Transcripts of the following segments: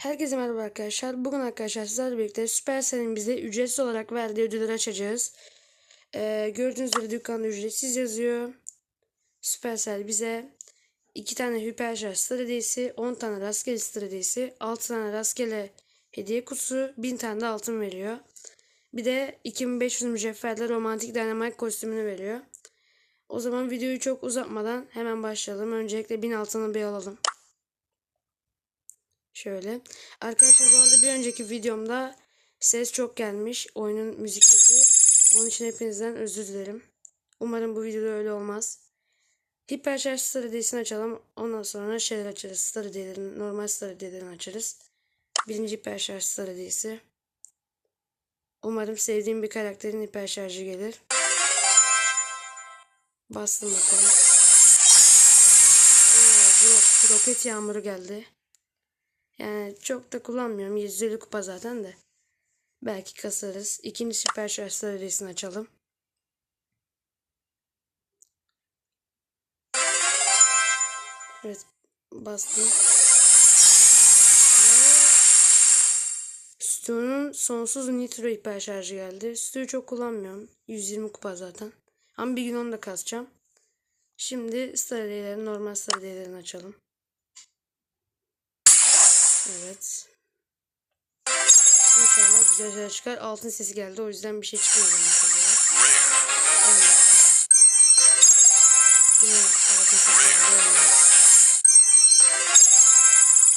Herkese merhaba arkadaşlar. Bugün arkadaşlar sizlerle birlikte Supercell'in bize ücretsiz olarak verdiği ödülleri açacağız. Ee, gördüğünüz üzere dükkanda ücretsiz yazıyor. Supercell bize 2 tane Hypercharge star hediyesi, 10 tane rastgele star hediyesi, 6 tane rastgele hediye kutusu, 1000 tane de altın veriyor. Bir de 2500 mücevherle romantik dynamite kostümünü veriyor. O zaman videoyu çok uzatmadan hemen başlayalım. Öncelikle 1000 altını bir alalım. Şöyle. Arkadaşlar bu arada bir önceki videomda ses çok gelmiş. Oyunun müzik sesi. Onun için hepinizden özür dilerim. Umarım bu videoda öyle olmaz. Hipercharge Star hediyesini açalım. Ondan sonra şeyler açarız. Star hediyelerini, normal Star hediyelerini açarız. Birinci Hipercharge Star hediyesi. Umarım sevdiğim bir karakterin hiperşarjı gelir. Bastım bakalım. Oo, roket yağmuru geldi. Yani çok da kullanmıyorum. 150 kupa zaten de. Belki kasarız. İkinci süper şarjlar hediyesini açalım. Evet. Bastım. Stüdyo'nun sonsuz nitro hiper şarjı geldi. Stüdyo çok kullanmıyorum. 120 kupa zaten. Ama bir gün onu da kasacağım. Şimdi star hediyelerini, normal star hediyelerini açalım. Evet. İnşallah güzel şeyler çıkar. Altın sesi geldi. O yüzden bir şey. Evet. Yine altın sesi geldi.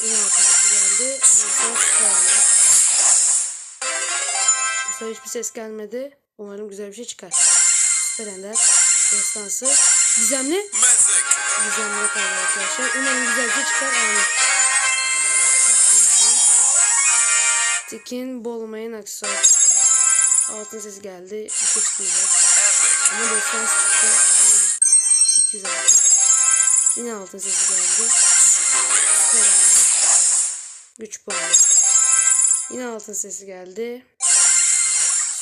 Yine altın geldi. Bu sefer hiçbir ses gelmedi. Umarım güzel bir şey çıkar. Süper Ender. Destansı. Gizemli. Gizemli kaldı arkadaşlar. Umarım güzel bir şey çıkar. Amin. Tekin bol olmayan aksesuar. Altın sesi geldi. Bir şey çıkmayacak. Ama destans çıktı. 200 altın. Yine altın sesi geldi. Süper Güç puanı. Yine altın sesi geldi.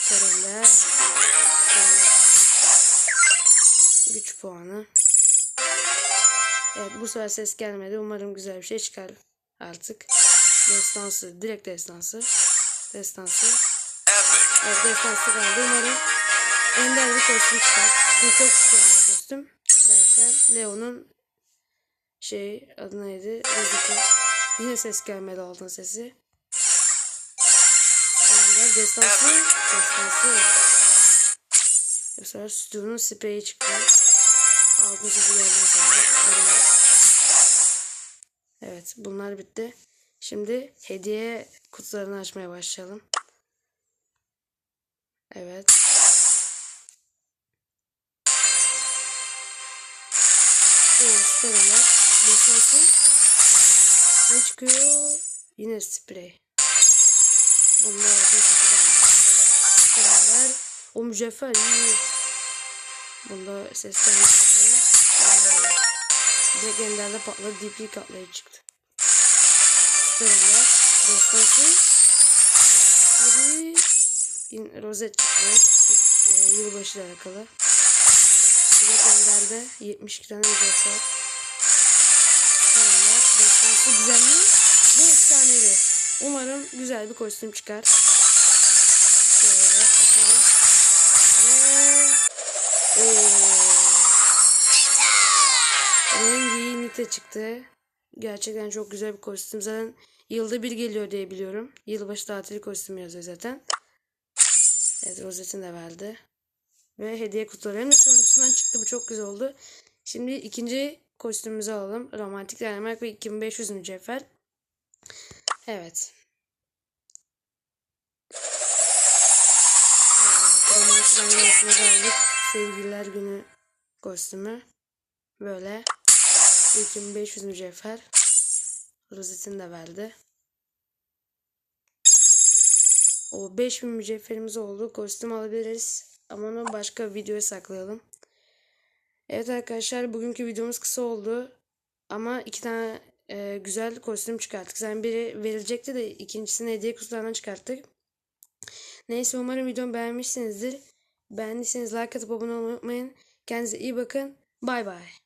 Süper. Güç puanı. Evet bu sefer ses gelmedi. Umarım güzel bir şey çıkar artık. Destansı. Direkt destansı. Destansı. Evet destansı kaldı. Umarım ender bir kostüm çıkar. Bu çok istiyorum bu kostüm. Derken Leo'nun şey adı neydi? Rozika. Yine ses gelmedi altın sesi. Ender destansı. Destansı. Bu sefer stüdyonun spreyi çıktı. Altın sesi geldi. Evet bunlar bitti. Şimdi hediye kutularını açmaya başlayalım. Evet. Evet süper Ömer. Desansı. Ne çıkıyor? Yine sprey. Bunlar altın sesi geldi. Süper Ömer. O mücevher iyi. Bunda ses gelmedi bakalım. Direkt enderde patladı. DP katlayıcı çıktı. Süperler. Destansı. Hadi. In, rozet çıktı. E, yılbaşı ile alakalı. Direkt enderde 72 tane ücret var. Süperler. Destansı güzel mi? Bu efsanevi. Umarım güzel bir kostüm çıkar. Şöyle açalım. Ve... Rengi Nite çıktı. Gerçekten çok güzel bir kostüm. Zaten yılda bir geliyor diye biliyorum. Yılbaşı tatili kostümü yazıyor zaten. Evet rozetini de verdi. Ve hediye kutuları. Hem de sonuncusundan çıktı. Bu çok güzel oldu. Şimdi ikinci kostümümüzü alalım. Romantik Dynamite ve 2500 mücevher. Evet, romantik Dynamite'ımızı aldık. Sevgililer günü kostümü. Böyle. 2500 mücevher. Rozetini de verdi. O 5000 mücevherimiz oldu. Kostüm alabiliriz. Ama onu başka videoya saklayalım. Evet arkadaşlar bugünkü videomuz kısa oldu. Ama iki tane e, güzel kostüm çıkarttık. Yani biri verilecekti de ikincisini hediye kutularından çıkarttık. Neyse umarım videomu beğenmişsinizdir. Beğendiyseniz like atıp abone olmayı unutmayın. Kendinize iyi bakın. Bay bay.